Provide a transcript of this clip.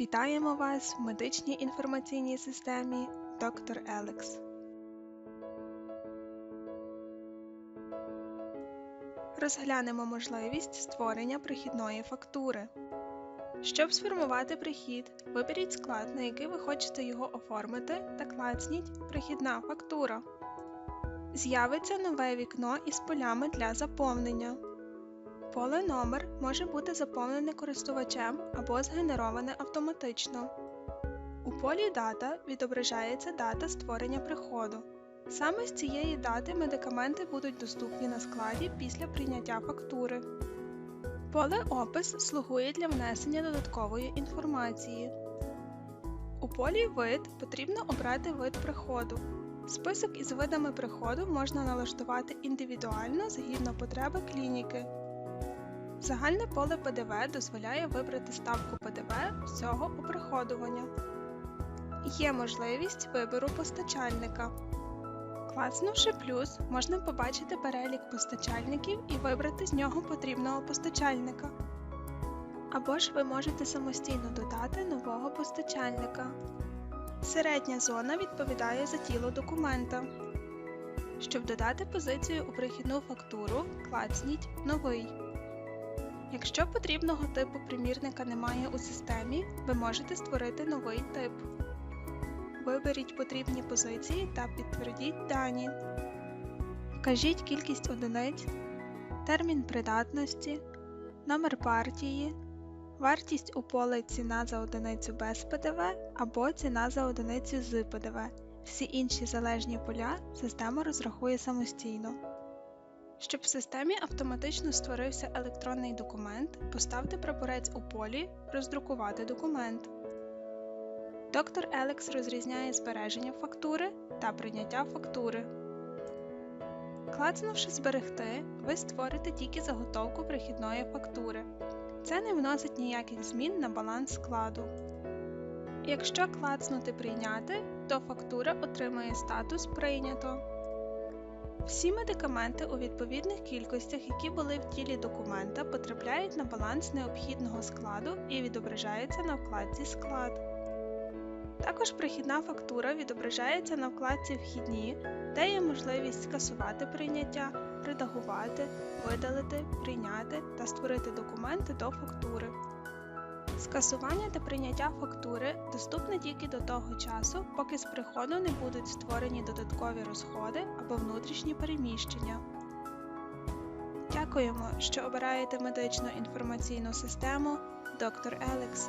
Вітаємо вас в медичній інформаційній системі Доктор Елекс. Розглянемо можливість створення прихідної фактури. Щоб сформувати прихід, виберіть склад, на який ви хочете його оформити, та клацніть Прихідна фактура. З'явиться нове вікно із полями для заповнення. Поле номер може бути заповнене користувачем або згенероване автоматично. У полі Дата відображається дата створення приходу. Саме з цієї дати медикаменти будуть доступні на складі після прийняття фактури. Поле Опис слугує для внесення додаткової інформації. У полі Вид потрібно обрати вид приходу. Список із видами приходу можна налаштувати індивідуально згідно потреби клініки. Загальне поле ПДВ дозволяє вибрати ставку ПДВ всього оприходування. Є можливість вибору постачальника. Клацнувши плюс, можна побачити перелік постачальників і вибрати з нього потрібного постачальника. Або ж ви можете самостійно додати нового постачальника. Середня зона відповідає за тіло документа. Щоб додати позицію у прихідну фактуру, клацніть Новий. Якщо потрібного типу примірника немає у системі, ви можете створити новий тип. Виберіть потрібні позиції та підтвердіть дані. Вкажіть кількість одиниць, термін придатності, номер партії, вартість у поле ціна за одиницю без ПДВ або ціна за одиницю з ПДВ. Всі інші залежні поля система розрахує самостійно. Щоб в системі автоматично створився електронний документ, поставте прапорець у полі Роздрукувати документ. Доктор Елекс розрізняє збереження фактури та прийняття фактури. Клацнувши Зберегти, ви створите тільки заготовку прихідної фактури. Це не вносить ніяких змін на баланс складу. Якщо клацнути Прийняти, то фактура отримає статус Прийнято. Всі медикаменти у відповідних кількостях, які були в тілі документа, потрапляють на баланс необхідного складу і відображаються на вкладці Склад. Також прихідна фактура відображається на вкладці Вхідні, де є можливість скасувати прийняття, редагувати, видалити, прийняти та створити документи до фактури. Скасування та прийняття фактури доступне тільки до того часу, поки з приходу не будуть створені додаткові розходи або внутрішні переміщення. Дякуємо, що обираєте медичну інформаційну систему Доктор Елекс.